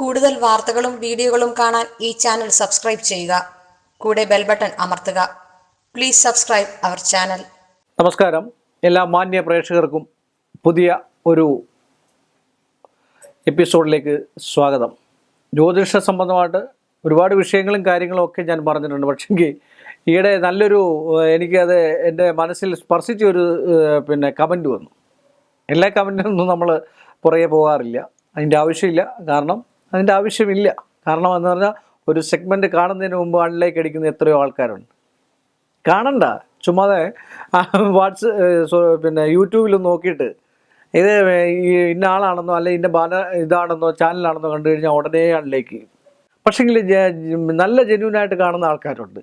കൂടുതൽ വാർത്തകളും വീഡിയോകളും കാണാൻ ഈ ചാനൽ സബ്സ്ക്രൈബ് ചെയ്യുക. കൂടെ ബെൽ ബട്ടൺ അമർത്തുക. Please subscribe our channel. നമസ്കാരം. എല്ലാ മാന്യ പ്രേക്ഷകർക്കും പുതിയ ഒരു എപ്പിസോഡിലേക്ക് സ്വാഗതം. ജ്യോതിഷ സംബന്ധമായിട്ട് ഒരുപാട് വിഷയങ്ങളും കാര്യങ്ങളും ഒക്കെ ഞാൻ പറഞ്ഞിട്ടുണ്ട്. പക്ഷെങ്കിൽ ഈയിടെ നല്ലൊരു എനിക്കത് എന്റെ മനസ്സിൽ സ്പർശിച്ച ഒരു പിന്നെ കമന്റ് വന്നു. എല്ലാ കമന്റിനൊന്നും നമ്മൾ പുറകെ പോകാറില്ല. അതിന്റെ ആവശ്യമില്ല. കാരണം അതിന്റെ ആവശ്യമില്ല. കാരണം എന്ന് പറഞ്ഞാൽ ഒരു സെഗ്മെന്റ് കാണുന്നതിന് മുമ്പ് അണിലേക്ക് അടിക്കുന്ന എത്രയോ ആൾക്കാരുണ്ട്. കാണണ്ട. ചുമ്മാതെ വാട്സ് പിന്നെ യൂട്യൂബിൽ നോക്കിയിട്ട് ഇത് ഇന്ന ആളാണെന്നോ അല്ലെങ്കിൽ ഇന്ന ബാന ഇതാണെന്നോ ചാനലാണെന്നോ കണ്ടു കഴിഞ്ഞാൽ ഉടനെ അണിലേക്ക് പക്ഷെങ്കിൽ നല്ല ജെന്യൂനായിട്ട് കാണുന്ന ആൾക്കാരുണ്ട്.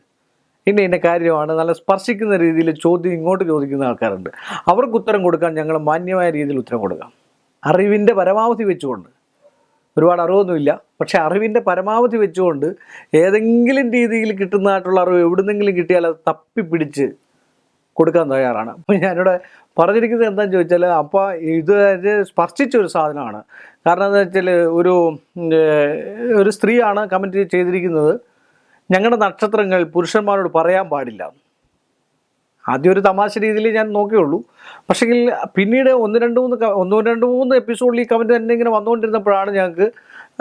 ഇന്ന ഇന്ന കാര്യമാണ്. നല്ല സ്പർശിക്കുന്ന രീതിയിൽ ചോദ്യം ഇങ്ങോട്ട് ചോദിക്കുന്ന ആൾക്കാരുണ്ട്. അവർക്ക് ഉത്തരം കൊടുക്കാൻ ഞങ്ങൾ മാന്യമായ രീതിയിൽ ഉത്തരം കൊടുക്കാം. അറിവിന്റെ പരമാവധി വെച്ചുകൊണ്ട് ഒരുപാട് അറിവൊന്നുമില്ല. പക്ഷേ അറിവിന്റെ പരമാവധി വെച്ചുകൊണ്ട് ഏതെങ്കിലും രീതിയിൽ കിട്ടുന്നതായിട്ടുള്ള അറിവ് എവിടുന്നെങ്കിലും കിട്ടിയാൽ അത് തപ്പിപ്പിടിച്ച് കൊടുക്കാൻ തയ്യാറാണ്. അപ്പോൾ ഞാനിവിടെ പറഞ്ഞിരിക്കുന്നത് എന്താണെന്ന് ചോദിച്ചാൽ അപ്പോൾ ഇത് സ്പർശിച്ച ഒരു സാധനമാണ്. കാരണം എന്താ വെച്ചാൽ ഒരു ഒരു സ്ത്രീയാണ് കമന്റ് ചെയ്തിരിക്കുന്നത്. ഞങ്ങളുടെ നക്ഷത്രങ്ങൾ പുരുഷന്മാരോട് പറയാൻ പാടില്ല. ആദ്യം ഒരു തമാശ രീതിയിൽ ഞാൻ നോക്കിയുള്ളൂ. പക്ഷേങ്കിൽ പിന്നീട് ഒന്ന് രണ്ട് മൂന്ന് ഒന്ന് രണ്ട് മൂന്ന് എപ്പിസോഡിൽ ഈ കമന്റ് തന്നെ ഇങ്ങനെ വന്നുകൊണ്ടിരുന്നപ്പോഴാണ് ഞങ്ങൾക്ക്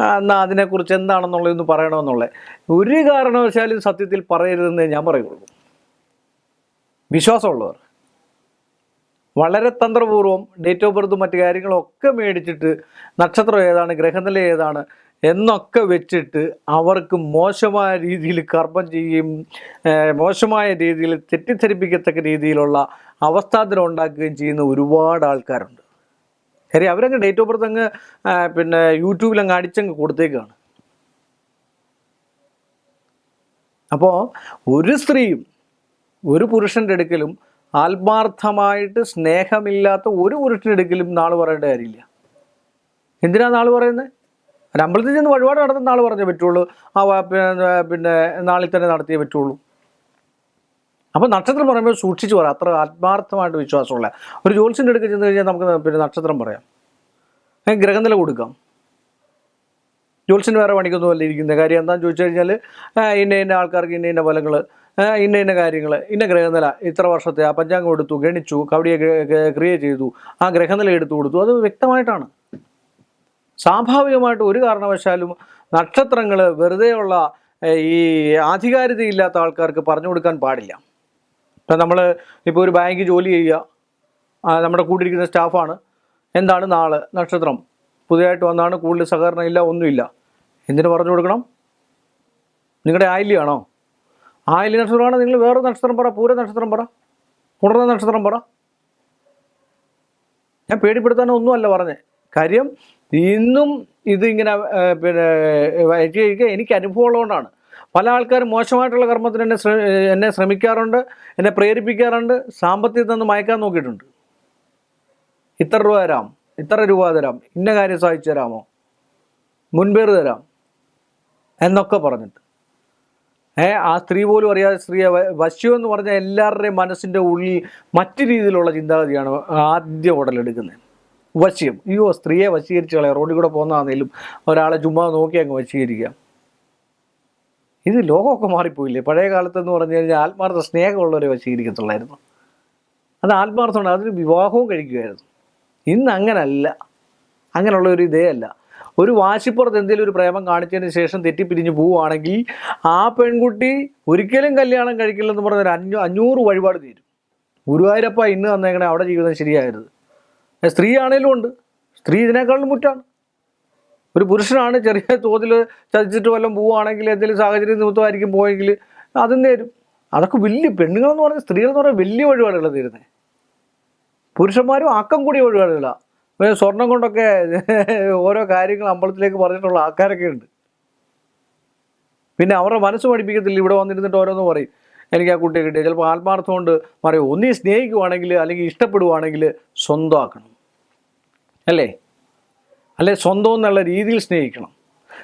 എന്നാൽ എന്നാ അതിനെക്കുറിച്ച് എന്താണെന്നുള്ളതെന്ന് പറയണമെന്നുള്ളത്. ഒരു കാരണവശാലും സത്യത്തിൽ പറയരുതെന്ന് ഞാൻ പറയുള്ളൂ. വിശ്വാസമുള്ളവർ. വളരെ തന്ത്രപൂർവം ഡേറ്റ് ഓഫ് ബർത്തും മറ്റു കാര്യങ്ങളൊക്കെ മേടിച്ചിട്ട് നക്ഷത്രം ഏതാണ് ഗ്രഹനില ഏതാണ് എന്നൊക്കെ വെച്ചിട്ട് അവർക്ക് മോശമായ രീതിയിൽ കർമ്മം ചെയ്യുകയും മോശമായ രീതിയിൽ തെറ്റിദ്ധരിപ്പിക്കത്തക്ക രീതിയിലുള്ള അവസ്ഥാന്തരം ഉണ്ടാക്കുകയും ചെയ്യുന്ന ഒരുപാട് ആൾക്കാരുണ്ട്. കാര്യം അവരങ്ങ് ഡേറ്റ് ഓഫ് ബർത്ത് അങ്ങ് പിന്നെ യൂട്യൂബിലങ്ങ് അടിച്ചങ്ങ് കൊടുത്തേക്കാണ്. അപ്പോൾ ഒരു സ്ത്രീയും ഒരു പുരുഷന്റെ അടുക്കലും ആത്മാർത്ഥമായിട്ട് സ്നേഹമില്ലാത്ത ഒരു പുരുഷന്റെ അടുക്കലും നാൾ പറയേണ്ട കാര്യമില്ല. എന്തിനാണ് നാൾ പറയുന്നത് ഒരു അമ്പലത്തിൽ ചെന്ന് വഴിപാട് നടത്തുന്ന നാൾ പറഞ്ഞേ പറ്റുള്ളൂ. ആ പിന്നെ നാളിൽ തന്നെ നടത്തിയേ പറ്റുള്ളൂ. അപ്പോൾ നക്ഷത്രം പറയുമ്പോൾ സൂക്ഷിച്ച് പറയാം അത്ര ആത്മാർത്ഥമായിട്ട് വിശ്വാസമുള്ള. ഒരു ജോത്സ്യന്റെ അടുക്ക് ചെന്ന് കഴിഞ്ഞാൽ നമുക്ക് പിന്നെ നക്ഷത്രം പറയാം. ഗ്രഹനില കൊടുക്കാം. ജോത്സ്യന് വേറെ പണിക്കൊന്നും അല്ല ഇരിക്കുന്നത് കാര്യം എന്താണെന്ന് ചോദിച്ചു കഴിഞ്ഞാൽ ഇന്ന ഇന്ന ആൾക്കാർക്ക് ഇന്ന ഇന്ന ഫലങ്ങൾ ഇന്ന ഇന്ന കാര്യങ്ങൾ ഇന്ന ഗ്രഹനില ഇത്ര വർഷത്തെ ആ പഞ്ചാംഗം എടുത്തു ഗണിച്ചു കവടിയെ ക്രിയ ചെയ്തു ആ ഗ്രഹനില എടുത്തു കൊടുത്തു. അത് വ്യക്തമായിട്ടാണ്. സ്വാഭാവികമായിട്ട് ഒരു കാരണവശാലും നക്ഷത്രങ്ങൾ വെറുതെയുള്ള ഈ ആധികാരികതയില്ലാത്ത ആൾക്കാർക്ക് പറഞ്ഞു കൊടുക്കാൻ പാടില്ല. ഇപ്പം നമ്മൾ ഇപ്പോൾ ഒരു ബാങ്ക് ജോലി ചെയ്യുക നമ്മുടെ കൂട്ടിരിക്കുന്ന സ്റ്റാഫാണ്. എന്താണ് നാളെ? നക്ഷത്രം. പുതിയതായിട്ട് വന്നാണ് കൂടുതൽ സഹകരണം ഇല്ല ഒന്നുമില്ല. എന്തിനു പറഞ്ഞു കൊടുക്കണം? നിങ്ങളുടെ ആയില്യാണോ? ആയില്യ നക്ഷത്രമാണ് നിങ്ങൾ വേറെ നക്ഷത്രം പറ പൂര നക്ഷത്രം പറ പുണർന്ന നക്ഷത്രം പറ. ഞാൻ പേടിപ്പെടുത്താനോ ഒന്നുമല്ല പറഞ്ഞേ. കാര്യം ഇന്നും ഇതിങ്ങനെ പിന്നെ എനിക്ക് എനിക്ക് അനുഭവം ഉള്ളതുകൊണ്ടാണ്. പല ആൾക്കാരും മോശമായിട്ടുള്ള കർമ്മത്തിന് എന്നെ എന്നെ ശ്രമിക്കാറുണ്ട് എന്നെ പ്രേരിപ്പിക്കാറുണ്ട് സാമ്പത്തികത്തിൽ നിന്ന് മയക്കാൻ നോക്കിയിട്ടുണ്ട്. ഇത്ര രൂപ തരാം ഇത്ര രൂപ തരാം ഇന്ന കാര്യം സാധിച്ചു തരാമോ? മുൻപേർ തരാം എന്നൊക്കെ പറഞ്ഞിട്ട്. ഏ ആ സ്ത്രീ പോലും അറിയാതെ സ്ത്രീയെ വശ്യു എന്ന് പറഞ്ഞാൽ എല്ലാവരുടെയും മനസ്സിന്റെ ഉള്ളിൽ മറ്റു രീതിയിലുള്ള ചിന്താഗതിയാണ് ആദ്യം ഉടലെടുക്കുന്നത്. വശ്യം. അയ്യോ സ്ത്രീയെ വശീകരിച്ച് കളയാം. റോഡിൽ കൂടെ പോകുന്നതാണെങ്കിലും ഒരാളെ ചുമ്മാ നോക്കി അങ്ങ് വശീകരിക്കാം. ഇത് ലോകമൊക്കെ മാറിപ്പോയില്ലേ? പഴയ കാലത്തെന്ന് പറഞ്ഞു കഴിഞ്ഞാൽ ആത്മാർത്ഥ സ്നേഹമുള്ളവരെ വശീകരിക്കത്തുള്ളായിരുന്നു. അത് ആത്മാർത്ഥമുണ്ട് അതിന് വിവാഹവും കഴിക്കുമായിരുന്നു. ഇന്ന് അങ്ങനല്ല. അങ്ങനെയുള്ള ഒരു ഇതേ അല്ല. ഒരു വാശിപ്പുറത്ത് എന്തെങ്കിലും ഒരു പ്രേമം കാണിച്ചതിന് ശേഷം തെറ്റിപ്പിരിഞ്ഞ് പോവുകയാണെങ്കിൽ ആ പെൺകുട്ടി ഒരിക്കലും കല്യാണം കഴിക്കില്ലെന്ന് പറഞ്ഞൊരു അഞ്ഞൂ അഞ്ഞൂറ് വഴിപാട് തീരും. ഗുരുവായൂരപ്പ ഇന്ന് തന്നേക്കണേ അവിടെ ജീവിതം ശരിയായത് സ്ത്രീ ആണേലും ഉണ്ട്. സ്ത്രീ ഇതിനേക്കാളും മുറ്റാണ്. ഒരു പുരുഷനാണ് ചെറിയ തോതിൽ ചതിച്ചിട്ട് വല്ലതും പോവുകയാണെങ്കിൽ എന്തെങ്കിലും സാഹചര്യം നിമിത്തമായിരിക്കും പോയെങ്കിൽ അതും നേരും അതൊക്കെ വലിയ പെണ്ണുങ്ങളെന്ന് പറഞ്ഞാൽ സ്ത്രീകളെന്ന് പറഞ്ഞാൽ വലിയ വഴിപാടുകളാണ് തീരുന്നത്. പുരുഷന്മാരും ആക്കം കൂടിയ വഴിപാടുകളാണ് പിന്നെ സ്വർണം കൊണ്ടൊക്കെ ഓരോ കാര്യങ്ങൾ അമ്പലത്തിലേക്ക് പറഞ്ഞിട്ടുള്ള ആൾക്കാരൊക്കെ ഉണ്ട്. പിന്നെ അവരുടെ മനസ്സ് പഠിപ്പിക്കത്തില്ല. ഇവിടെ വന്നിരുന്നിട്ട് ഓരോന്ന് പറയും. എനിക്ക് ആ കുട്ടിയെ കിട്ടിയ. ചിലപ്പോൾ ആത്മാർത്ഥം കൊണ്ട് പറയും ഒന്നീ സ്നേഹിക്കുവാണെങ്കിൽ അല്ലെങ്കിൽ ഇഷ്ടപ്പെടുവാണെങ്കിൽ സ്വന്തമാക്കണം. അല്ലേ? അല്ലെ സ്വന്തം എന്നുള്ള രീതിയിൽ സ്നേഹിക്കണം.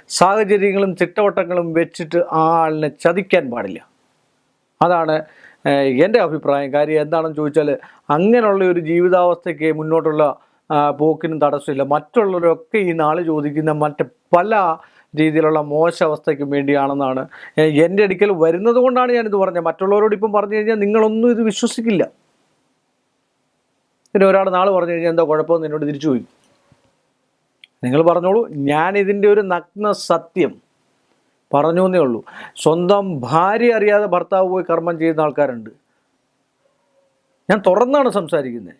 സാഹചര്യങ്ങളും ചിട്ടവട്ടങ്ങളും വെച്ചിട്ട് ആ ആളിനെ ചതിക്കാൻ പാടില്ല. അതാണ് എന്റെ അഭിപ്രായം. കാര്യം എന്താണെന്ന് ചോദിച്ചാൽ അങ്ങനെയുള്ള ഒരു ജീവിതാവസ്ഥയ്ക്ക് മുന്നോട്ടുള്ള പോക്കിനും തടസ്സമില്ല. മറ്റുള്ളവരൊക്കെ ഈ നാൾ ചോദിക്കുന്ന മറ്റ് പല രീതിയിലുള്ള മോശ അവസ്ഥയ്ക്കും വേണ്ടിയാണെന്നാണ് എന്റെ അടുക്കൽ വരുന്നത് കൊണ്ടാണ് ഞാനിത് പറഞ്ഞത്. മറ്റുള്ളവരോട് ഇപ്പം പറഞ്ഞു കഴിഞ്ഞാൽ നിങ്ങളൊന്നും ഇത് വിശ്വസിക്കില്ല. പിന്നെ ഒരാൾ നാൾ പറഞ്ഞു കഴിഞ്ഞാൽ എന്താ കുഴപ്പമെന്ന് എന്നോട് തിരിച്ചു പോയി നിങ്ങൾ പറഞ്ഞോളൂ ഞാൻ ഇതിന്റെ ഒരു നഗ്ന സത്യം പറഞ്ഞു എന്നേ ഉള്ളൂ. സ്വന്തം ഭാര്യ അറിയാതെ ഭർത്താവ് പോയി കർമ്മം ചെയ്യുന്ന ആൾക്കാരുണ്ട്. ഞാൻ തുറന്നാണ് സംസാരിക്കുന്നത്.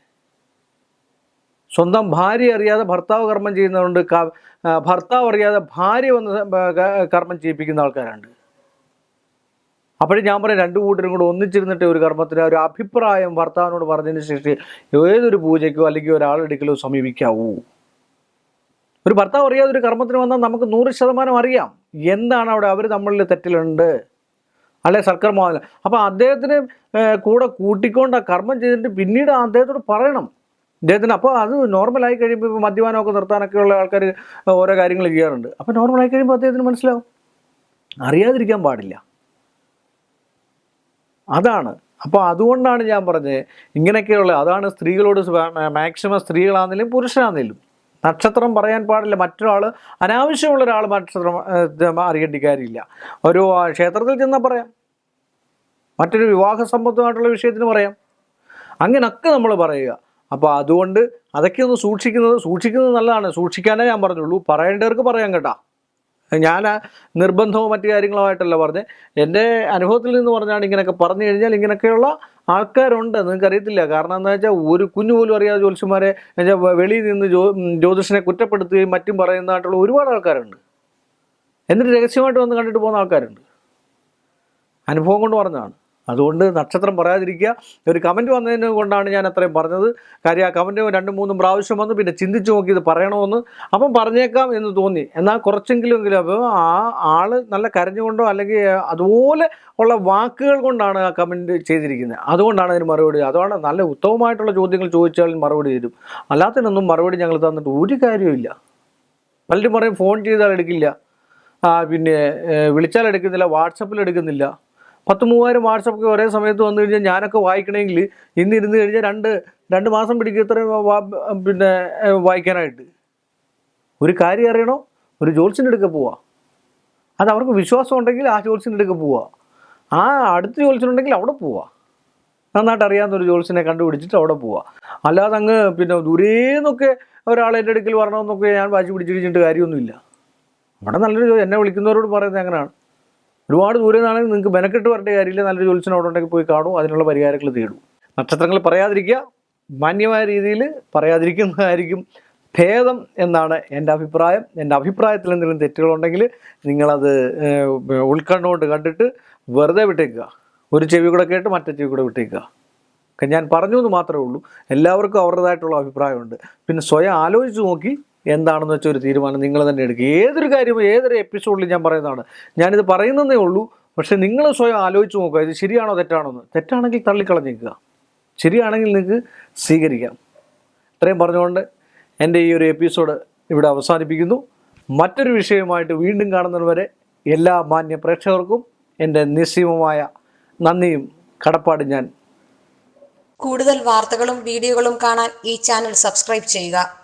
സ്വന്തം ഭാര്യ അറിയാതെ ഭർത്താവ് കർമ്മം ചെയ്യുന്നവരുണ്ട്. ഭർത്താവ് അറിയാതെ ഭാര്യ വന്ന് കർമ്മം ചെയ്യിപ്പിക്കുന്ന ആൾക്കാരുണ്ട്. അപ്പോഴും ഞാൻ പറയും രണ്ടു കൂട്ടരും കൂടെ ഒന്നിച്ചിരുന്നിട്ട് ഒരു കർമ്മത്തിന് ഒരു അഭിപ്രായം ഭർത്താവിനോട് പറഞ്ഞതിന് ശേഷം ഏതൊരു പൂജയ്ക്കോ അല്ലെങ്കിൽ ഒരാളെടുക്കലോ സമീപിക്കാവൂ. ഒരു ഭർത്താവ് അറിയാതെ ഒരു കർമ്മത്തിന് വന്നാൽ നമുക്ക് നൂറ് ശതമാനം അറിയാം. എന്താണ് അവിടെ അവർ നമ്മളിൽ തെറ്റിലുണ്ട്. അല്ലെ സൽക്കർമ്മമല്ല അപ്പോൾ അദ്ദേഹത്തിന് കൂടെ കൂട്ടിക്കൊണ്ട് കർമ്മം ചെയ്തിട്ട് പിന്നീട് അദ്ദേഹത്തോട് പറയണം. അദ്ദേഹത്തിന് അപ്പോൾ അത് നോർമലായി കഴിയുമ്പോൾ ഇപ്പോൾ മദ്യപാനമൊക്കെ നിർത്താനൊക്കെ ഉള്ള ആൾക്കാർ ഓരോ കാര്യങ്ങൾ ചെയ്യാറുണ്ട്. അപ്പോൾ നോർമലായി കഴിയുമ്പോൾ അദ്ദേഹത്തിന് മനസ്സിലാവും. അറിയാതിരിക്കാൻ പാടില്ല. അതാണ്. അപ്പോൾ അതുകൊണ്ടാണ് ഞാൻ പറഞ്ഞത് ഇങ്ങനെയൊക്കെയുള്ള അതാണ് സ്ത്രീകളോട് മാക്സിമം സ്ത്രീകളാണെങ്കിലും പുരുഷനാണെങ്കിലും. നക്ഷത്രം പറയാൻ പാടില്ല. മറ്റൊരാൾ അനാവശ്യമുള്ള ഒരാൾ നക്ഷത്രം അറിയേണ്ട കാര്യമില്ല. ഒരു ക്ഷേത്രത്തിൽ ചെന്നാൽ പറയാം. മറ്റൊരു വിവാഹ സംബന്ധമായിട്ടുള്ള വിഷയത്തിന് പറയാം. അങ്ങനൊക്കെ നമ്മൾ പറയുക. അപ്പോൾ അതുകൊണ്ട് അതൊക്കെ ഒന്ന് സൂക്ഷിക്കുന്നത് സൂക്ഷിക്കുന്നത് നല്ലതാണ്. സൂക്ഷിക്കാനേ ഞാൻ പറഞ്ഞുള്ളൂ. പറയേണ്ടവർക്ക് പറയാം കേട്ടാ. ഞാൻ നിർബന്ധവും മറ്റു കാര്യങ്ങളുമായിട്ടല്ല പറഞ്ഞത് എന്റെ അനുഭവത്തിൽ നിന്ന് പറഞ്ഞാണ് ഇങ്ങനെയൊക്കെ പറഞ്ഞു കഴിഞ്ഞാൽ ഇങ്ങനെയൊക്കെയുള്ള ആൾക്കാരുണ്ട്. നിങ്ങൾക്ക് അറിയത്തില്ല. കാരണം എന്താ വെച്ചാൽ ഒരു കുഞ്ഞു പോലും അറിയാതെ ജ്യോത്സ്യന്മാരെ വെളിയിൽ നിന്ന് ജ്യോ ജ്യോതിഷനെ കുറ്റപ്പെടുത്തുകയും മറ്റും പറയുന്നതായിട്ടുള്ള ഒരുപാട് ആൾക്കാരുണ്ട്. എന്നിട്ട് രഹസ്യമായിട്ട് വന്ന് കണ്ടിട്ട് പോകുന്ന ആൾക്കാരുണ്ട്. അനുഭവം കൊണ്ട് പറഞ്ഞതാണ്. അതുകൊണ്ട് നക്ഷത്രം പറയാതിരിക്കുക. ഒരു കമന്റ് വന്നതിന് കൊണ്ടാണ് ഞാൻ അത്രയും പറഞ്ഞത്. കാര്യം ആ കമന്റ് രണ്ടും മൂന്നും പ്രാവശ്യം വന്നു. പിന്നെ ചിന്തിച്ചു നോക്കി ഇത് പറയണമെന്ന് അപ്പം പറഞ്ഞേക്കാം എന്ന് തോന്നി. എന്നാൽ കുറച്ചെങ്കിലും എങ്കിലും അപ്പോൾ ആ ആൾ നല്ല കരഞ്ഞുകൊണ്ടോ അല്ലെങ്കിൽ അതുപോലെ ഉള്ള വാക്കുകൾ കൊണ്ടാണ് ആ കമന്റ് ചെയ്തിരിക്കുന്നത്. അതുകൊണ്ടാണ് അതിന് മറുപടി. അതുകൊണ്ട് നല്ല ഉത്തമമായിട്ടുള്ള ചോദ്യങ്ങൾ ചോദിച്ചാൽ മറുപടി തരും. അല്ലാത്തതിനൊന്നും മറുപടി ഞങ്ങൾ തന്നിട്ട് ഒരു കാര്യമില്ല പലരും പറയും ഫോൺ ചെയ്താൽ എടുക്കില്ല. പിന്നെ വിളിച്ചാൽ എടുക്കുന്നില്ല വാട്സപ്പിൽ എടുക്കുന്നില്ല. പത്ത് മൂവായിരം വാട്സപ്പൊക്കെ ഒരേ സമയത്ത് വന്നു കഴിഞ്ഞാൽ ഞാനൊക്കെ വായിക്കണമെങ്കിൽ ഇന്ന് ഇരുന്ന് കഴിഞ്ഞാൽ രണ്ട് രണ്ട് മാസം പിടിക്കും ഇത്രയും പിന്നെ വായിക്കാനായിട്ട്. ഒരു കാര്യം അറിയണോ? ഒരു ജോത്സ്യന്റെ അടുക്ക പോവാ. അത് അവർക്ക് വിശ്വാസം ഉണ്ടെങ്കിൽ ആ ജോത്സ്യന്റെ അടുക്ക പോവാ. ആ അടുത്ത ജോത്സ്യനുണ്ടെങ്കിൽ അവിടെ പോവാ. നന്നായിട്ട് അറിയാവുന്ന ഒരു ജോത്സ്യനെ കണ്ടുപിടിച്ചിട്ട് അവിടെ പോവാ. അല്ലാതെ അങ്ങ് പിന്നെ ദൂരേന്നൊക്കെ ഒരാൾ എന്റെ അടുക്കൽ വരണമെന്നൊക്കെ ഞാൻ വാശി പിടിച്ചിരിച്ചിട്ട് കാര്യമൊന്നുമില്ല. അവിടെ നല്ലൊരു എന്നെ വിളിക്കുന്നവരോട് പറയുന്നത് അങ്ങനെയാണ്. ഒരുപാട് ദൂരെ നിന്നാണെങ്കിൽ നിങ്ങൾക്ക് ബെനക്കെട്ട് വരേണ്ട കാര്യമില്ല. നല്ലൊരു ജോലിസിന് അവിടെ ഉണ്ടെങ്കിൽ പോയി കാണും. അതിനുള്ള പരിഹാരങ്ങൾ തേടും. നക്ഷത്രങ്ങൾ പറയാതിരിക്കുക. മാന്യമായ രീതിയിൽ പറയാതിരിക്കുന്നതായിരിക്കും ഭേദം എന്നാണ് എന്റെ അഭിപ്രായം. എന്റെ അഭിപ്രായത്തിൽ എന്തെങ്കിലും തെറ്റുകളുണ്ടെങ്കിൽ നിങ്ങളത് ഉൾക്കണ്ണുകൊണ്ട് കണ്ടിട്ട് വെറുതെ വിട്ടേക്കുക. ഒരു ചെവി കൂടെ കേട്ട് മറ്റേ ചെവി കൂടെ വിട്ടേക്കുക. ഞാൻ പറഞ്ഞു എന്ന് മാത്രമേ ഉള്ളൂ. എല്ലാവർക്കും അവരുടേതായിട്ടുള്ള അഭിപ്രായമുണ്ട്. പിന്നെ സ്വയം ആലോചിച്ച് നോക്കി എന്താണെന്ന് വെച്ചാൽ ഒരു തീരുമാനം നിങ്ങൾ തന്നെ എടുക്കുക. ഏതൊരു കാര്യവും ഏതൊരു എപ്പിസോഡിലും ഞാൻ പറയുന്നതാണ്. ഞാനിത് പറയുന്നതേ ഉള്ളൂ. പക്ഷേ നിങ്ങൾ സ്വയം ആലോചിച്ച് നോക്കുക. ഇത് ശരിയാണോ തെറ്റാണോ എന്ന് തെറ്റാണെങ്കിൽ തള്ളിക്കളഞ്ഞേക്കുക ശരിയാണെങ്കിൽ നിങ്ങൾക്ക് സ്വീകരിക്കാം. ഇത്രയും പറഞ്ഞുകൊണ്ട് എന്റെ ഈ ഒരു എപ്പിസോഡ് ഇവിടെ അവസാനിപ്പിക്കുന്നു. മറ്റൊരു വിഷയവുമായിട്ട് വീണ്ടും കാണുന്നതുവരെ എല്ലാ മാന്യ പ്രേക്ഷകർക്കും എന്റെ നിസ്സീമമായ നന്ദിയും കടപ്പാടും ഞാൻ. കൂടുതൽ വാർത്തകളും വീഡിയോകളും കാണാൻ ഈ ചാനൽ സബ്സ്ക്രൈബ് ചെയ്യുക.